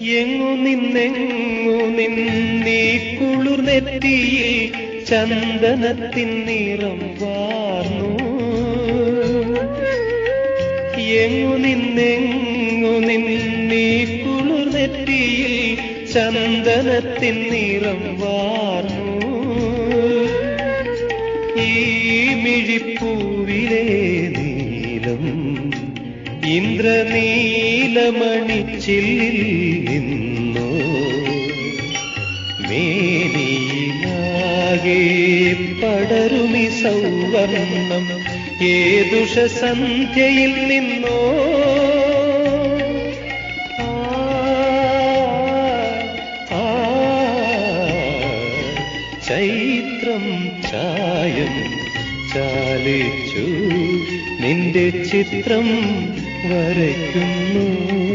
എങ്ങു നിന്നെങ്ങു നിന്നീ കുളിർനെറ്റിയിൽ ചന്ദനത്തിൻ നിറം വാർന്നു. എങ്ങു നിന്നെങ്ങു നിന്നീ കുളിർനെറ്റിയിൽ ചന്ദനത്തിൻ നിറം വാർന്നു. ഈ മിഴിപ്പൂവിലെ നീലം ഇന്ദ്രനീലമണിച്ചില്ലിൽ നിന്നോ. മേനിയിലാകെ പടരുമി സൗവർണം ഏതുഷ സന്ധ്യയിൽ നിന്നോ? ചൈത്രം ചായം ചാലിച്ചു നിന്റെ ചിത്രം വരയ്ക്കുന്നു.